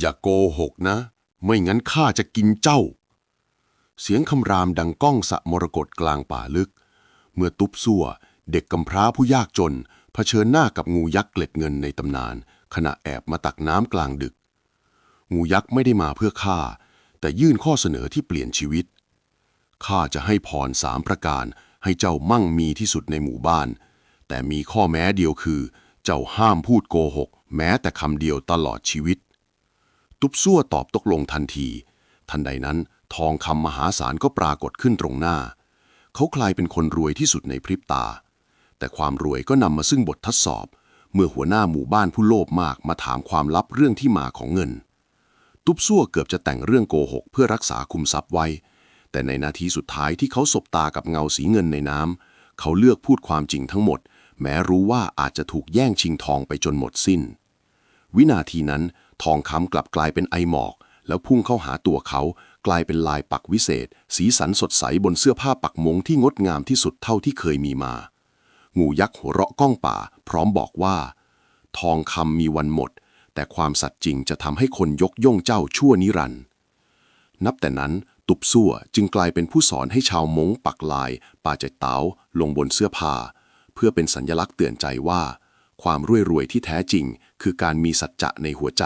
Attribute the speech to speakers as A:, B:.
A: อย่าโกหกนะ ไม่งั้นข้าจะกินเจ้า เสียงคำรามดังก้องสะมรกตกลางป่าลึก เมื่อตุ๊บซั่วเด็กกำพร้าผู้ยากจนเผชิญหน้ากับงูยักษ์เกล็ดเงินในตำนาน ขณะแอบมาตักน้ำกลางดึก งูยักษ์ไม่ได้มาเพื่อฆ่า แต่ยื่นข้อเสนอที่เปลี่ยนชีวิตข้าจะให้พรสามประการให้เจ้ามั่งมีที่สุดในหมู่บ้าน แต่มีข้อแม้เดียวคือ เจ้าห้ามพูดโกหก แม้แต่คำเดียวตลอดชีวิต ตุ๊บซั่วตอบตกลงทันที ทันใดนั้น ทองคำมหาศาลก็ปรากฏขึ้นตรงหน้า เขากลายเป็นคนรวยที่สุดในพริบตา แต่ความรวยก็นำมาซึ่งบททดสอบ เมื่อหัวหน้าหมู่บ้านผู้โลภมากมาถามความลับเรื่องที่มาของเงิน ตุ๊บซั่วเกือบจะแต่งเรื่องโกหก เพื่อรักษาคุมทรัพย์ไว้ แต่ในนาทีสุดท้ายที่เขาสบตากับเงาสีเงินในน้ำเขาเลือกพูดความจริงทั้งหมด แม้รู้ว่าอาจจะถูกแย่งชิงทองไปจนหมดสิ้น วินาทีนั้น ทองคำกลับกลายเป็นไอหมอก แล้วพุ่งเข้าหาตัวเขา กลายเป็นลายปักวิเศษ สีสันสดใสบนเสื้อผ้าปักมงที่งดงามที่สุดเท่าที่เคยมีมา งูยักษ์หัวเราะก้องป่า พร้อมบอกว่า ทองคำมีวันหมด แต่ความสัตย์จริงจะทำให้คนยกย่องเจ้าชั่วนิรันดร์นับแต่นั้นตุบซั่วจึงกลายเป็นผู้สอนให้ชาวมงปักลายปาเจเตาลงบนเสื้อผ้า เพื่อเป็นสัญลักษณ์เตือนใจว่า ความรวยรวยที่แท้จริง คือการมีสัจจะในหัวใจ